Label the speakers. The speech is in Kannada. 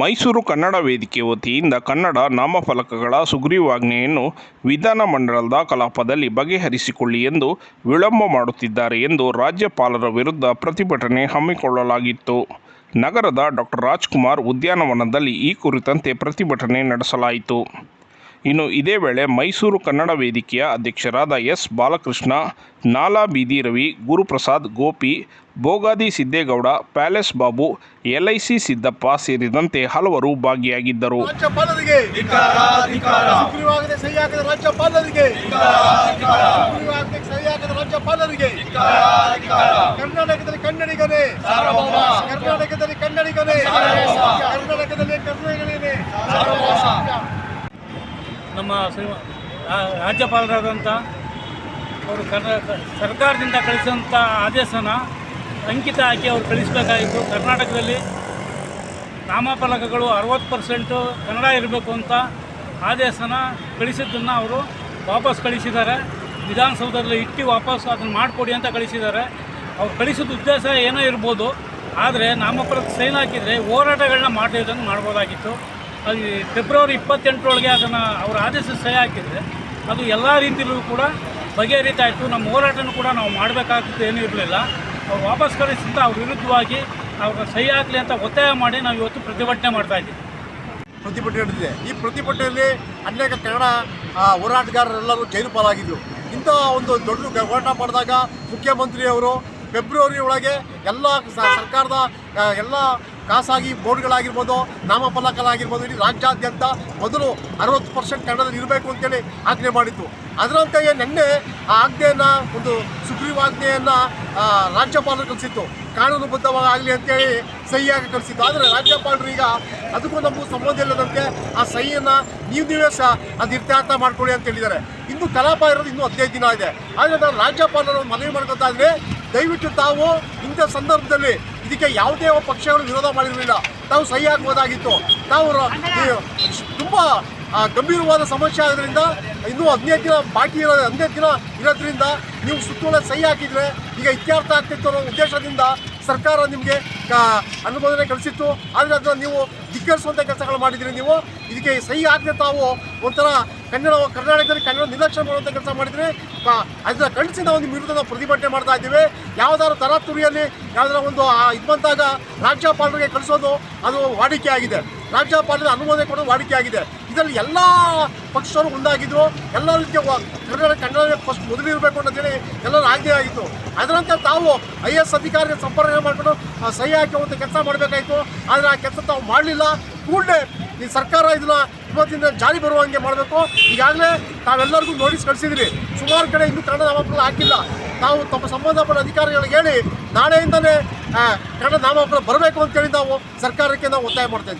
Speaker 1: ಮೈಸೂರು ಕನ್ನಡ ವೇದಿಕೆ ವತಿಯಿಂದ ಕನ್ನಡ ನಾಮಫಲಕಗಳ ಸುಗ್ರೀವಾಜ್ಞೆಯನ್ನು ವಿಧಾನಮಂಡಲದ ಕಲಾಪದಲ್ಲಿ ಬಗೆಹರಿಸಿಕೊಳ್ಳಿ ಎಂದು ವಿಳಂಬ ಮಾಡುತ್ತಿದ್ದಾರೆ ಎಂದು ರಾಜ್ಯಪಾಲರ ವಿರುದ್ಧ ಪ್ರತಿಭಟನೆ ಹಮ್ಮಿಕೊಳ್ಳಲಾಗಿತ್ತು. ನಗರದ ಡಾಕ್ಟರ್ ರಾಜ್ಕುಮಾರ್ ಉದ್ಯಾನವನದಲ್ಲಿ ಈ ಕುರಿತಂತೆ ಪ್ರತಿಭಟನೆ ನಡೆಸಲಾಯಿತು. ಇನ್ನು ಇದೇ ವೇಳೆ ಮೈಸೂರು ಕನ್ನಡ ವೇದಿಕೆಯ ಅಧ್ಯಕ್ಷರಾದ S Balakrishna Nala Beedi Ravi Guruprasad Gopi Bogadi Siddegowda palace Babu LIC Siddappa ಸೇರಿದಂತೆ ಹಲವರು ಭಾಗಿಯಾಗಿದ್ದರು.
Speaker 2: ಕರ್ನಾಟಕದಲ್ಲಿ ಕನ್ನಡಿಗನೇ. ಕರ್ನಾಟಕದಲ್ಲಿ ಕನ್ನಡಿಗನೇ. ಕರ್ನಾಟಕದಲ್ಲಿ ಕನ್ನಡಿಗನೇ.
Speaker 3: ನಮ್ಮ ರಾಜ್ಯಪಾಲರಾದಂಥ ಅವರು ಕರ್ನಾಟಕ ಸರ್ಕಾರದಿಂದ ಕಳಿಸಿದಂಥ ಆದೇಶನ ಅಂಕಿತ ಹಾಕಿ ಅವರು ಕಳಿಸಬೇಕಾಗಿತ್ತು ಕರ್ನಾಟಕದಲ್ಲಿ ನಾಮಫಲಕಗಳು ಅರವತ್ತು ಪರ್ಸೆಂಟು ಕನ್ನಡ ಇರಬೇಕು ಅಂತ ಆದೇಶನ ಕಳಿಸಿದ್ದನ್ನು ಅವರು ವಾಪಸ್ ಕಳಿಸಿದ್ದಾರೆ. ವಿಧಾನಸೌಧದಲ್ಲಿ ಇಟ್ಟು ವಾಪಸ್ ಅದನ್ನು ಮಾಡಿಕೊಡಿ ಅಂತ ಕಳಿಸಿದ್ದಾರೆ. ಅವ್ರು ಕಳಿಸಿದ ಉದ್ದೇಶ ಏನೋ ಇರ್ಬೋದು. ಆದರೆ ನಾಮಫಲಕ ಸೈನ್ ಹಾಕಿದರೆ ಹೋರಾಟಗಳನ್ನ ಮಾಡಿದ್ದನ್ನು ಮಾಡ್ಬೋದಾಗಿತ್ತು. ಅದು ಫೆಬ್ರವರಿ ಇಪ್ಪತ್ತೆಂಟರೊಳಗೆ ಅದನ್ನು ಅವರ ಆದೇಶ ಸಹಿ ಹಾಕಿದರೆ ಅದು ಎಲ್ಲ ರೀತಿಯಲ್ಲೂ ಕೂಡ ಬಗೆಹರಿತಾ ಇತ್ತು ನಮ್ಮ ಹೋರಾಟನೂ ಕೂಡ ನಾವು ಮಾಡಬೇಕಾಗಿತ್ತು ಏನೂ ಇರಲಿಲ್ಲ. ಅವ್ರು ವಾಪಸ್ ಕಳಿಸಿದ ಅವ್ರ ವಿರುದ್ಧವಾಗಿ ಅವ್ರನ್ನ ಸಹಿ ಹಾಕಲಿ ಅಂತ ಒತ್ತಾಯ ಮಾಡಿ ನಾವು ಇವತ್ತು ಪ್ರತಿಭಟನೆ ಮಾಡ್ತಾ ಇದ್ದೀವಿ.
Speaker 2: ಪ್ರತಿಭಟನೆ ನಡೆದಿದೆ. ಈ ಪ್ರತಿಭಟನೆಯಲ್ಲಿ ಅನೇಕ ಕನ್ನಡ ಹೋರಾಟಗಾರರೆಲ್ಲರೂ ಜೈಲು ಪಾಲಾಗಿದ್ದರು ಇಂಥ ಒಂದು ದೊಡ್ಡ ಹೋರಾಟ ಮಾಡಿದಾಗ ಮುಖ್ಯಮಂತ್ರಿಯವರು ಫೆಬ್ರವರಿ ಒಳಗೆ ಎಲ್ಲ ಸರ್ಕಾರದ ಎಲ್ಲ ಖಾಸಗಿ ಬೋರ್ಡ್ಗಳಾಗಿರ್ಬೋದು, ನಾಮಫಲಕಗಳಾಗಿರ್ಬೋದು, ಇಡೀ ರಾಜ್ಯಾದ್ಯಂತ ಮೊದಲು ಅರವತ್ತು ಪರ್ಸೆಂಟ್ ಕನ್ನಡದಲ್ಲಿ ಇರಬೇಕು ಅಂತೇಳಿ ಆಜ್ಞೆ ಮಾಡಿತ್ತು ಅದರಂತೆಯೇ ನಿನ್ನೆ ಆ ಆಜ್ಞೆಯನ್ನು, ಒಂದು ಸುಗ್ರೀವಾಜ್ಞೆಯನ್ನು ರಾಜ್ಯಪಾಲರು ಕಲಿಸಿತ್ತು ಕಾನೂನುಬದ್ಧವಾಗಲಿ ಅಂತೇಳಿ ಸಹಿಯಾಗಿ ಕಲಿಸಿತ್ತು ಆದರೆ ರಾಜ್ಯಪಾಲರು ಈಗ ಅದಕ್ಕೂ ನಮಗೂ ಸಂಬಂಧ ಇಲ್ಲದಂತೆ ಆ ಸಹಿಯನ್ನು ನೀವು ನೀವೇ ಸಹ ಅದು ಇತ್ಯರ್ಥ ಮಾಡಿಕೊಳ್ಳಿ ಅಂತ ಹೇಳಿದ್ದಾರೆ. ಇನ್ನು ಕಲಾಪ ಇರೋದು ಇನ್ನೂ ಹದಿನೈದು ದಿನ ಇದೆ. ಆದರೆ ನಾನು ರಾಜ್ಯಪಾಲರು ಮನವಿ ಮಾಡ್ಕೊತಾ ದಯವಿಟ್ಟು ತಾವು ಇಂಥ ಸಂದರ್ಭದಲ್ಲಿ ಇದಕ್ಕೆ ಯಾವುದೇ ಪಕ್ಷಗಳು ವಿರೋಧ ಮಾಡಿರಲಿಲ್ಲ. ತಾವು ಸಹಿ ಹಾಕಬಹುದಾಗಿತ್ತು ತಾವು ತುಂಬ ಗಂಭೀರವಾದ ಸಮಸ್ಯೆ ಆಗೋದ್ರಿಂದ ಇನ್ನೂ ಹದಿನೈದು ದಿನ ಬಾಕಿ ಇರೋದು ಹದಿನೈದು ದಿನ ಇರೋದ್ರಿಂದ ನೀವು ಸುತ್ತೋಲೆ ಸಹಿ ಹಾಕಿದರೆ ಈಗ ಇತ್ಯರ್ಥ ಆಗ್ತಿತ್ತು ಅನ್ನೋ ಉದ್ದೇಶದಿಂದ ಸರ್ಕಾರ ನಿಮಗೆ ಅನುಮೋದನೆ ಕಳಿಸಿತ್ತು. ಆದರೆ ಅದನ್ನು ನೀವು ಧಿಕ್ಕರಿಸುವಂಥ ಕೆಲಸಗಳು ಮಾಡಿದ್ದೀರಿ ನೀವು. ಇದಕ್ಕೆ ಸಹಿ ಆಗದೆ ತಾವು ಒಂಥರ ಕನ್ನಡ, ಕರ್ನಾಟಕದಲ್ಲಿ ಕನ್ನಡ ನಿರ್ಲಕ್ಷ್ಯ ಮಾಡುವಂಥ ಕೆಲಸ ಮಾಡಿದರೆ ಅದನ್ನ ಖಂಡಿಸಿ ನಾವು ನಿಮ್ಮ ವಿರುದ್ಧ ಪ್ರತಿಭಟನೆ ಮಾಡ್ತಾ ಇದ್ದೀವಿ. ಯಾವ್ದಾದ್ರು ತರಾತುರಿಯಲ್ಲಿ ಯಾವ್ದಾರ ಒಂದು ಇದು ಬಂದಾಗ ರಾಜ್ಯಪಾಲರಿಗೆ ಕಳಿಸೋದು ಅದು ವಾಡಿಕೆ ಆಗಿದೆ. ರಾಜ್ಯಪಾಲರ ಅನುಮೋದನೆ ಕೊಡೋದು ವಾಡಿಕೆ ಆಗಿದೆ ಇದರಲ್ಲಿ ಎಲ್ಲ ಪಕ್ಷರು ಒಂದಾಗಿದ್ರು. ಎಲ್ಲ ರೀತಿಯ ಕನ್ನಡ ಕನ್ನಡ ಫಸ್ಟ್ ಮೊದಲಿರಬೇಕು ಅಂತೇಳಿ ಎಲ್ಲರೂ ಆಜ್ಞೆ ಆಯಿತು ಅದರಂತೆ ತಾವು ಐ ಎಸ್ ಅಧಿಕಾರಿಗಳ ಸಂಪರ್ಕ ಮಾಡಿಕೊಂಡು ಸಹಿ ಹಾಕುವಂಥ ಕೆಲಸ ಮಾಡಬೇಕಾಯಿತು. ಆದರೆ ಆ ಕೆಲಸ ತಾವು ಮಾಡಲಿಲ್ಲ. ಕೂಡಲೇ ಈ ಸರ್ಕಾರ ಇದನ್ನ ಇವತ್ತಿಂದ ಜಾರಿ ಬರುವಂಗೆ ಮಾಡಬೇಕು. ಈಗಾಗಲೇ ತಾವೆಲ್ಲರಿಗೂ ನೋಟಿಸ್ ಕಳಿಸಿದ್ರಿ. ಸುಮಾರು ಕಡೆ ಇನ್ನೂ ಕನ್ನಡ ನಾಮಪತ್ರ ಹಾಕಿಲ್ಲ. ತಾವು ತಮ್ಮ ಸಂಬಂಧಪಟ್ಟ ಅಧಿಕಾರಿಗಳಿಗೆ ಹೇಳಿ, ನಾಳೆಯಿಂದಲೇ ಕನ್ನಡ ನಾಮಪತ್ರ ಬರಬೇಕು ಅಂತೇಳಿ ನಾವು ಸರ್ಕಾರಕ್ಕೆ ನಾವು ಒತ್ತಾಯ ಮಾಡ್ತಾ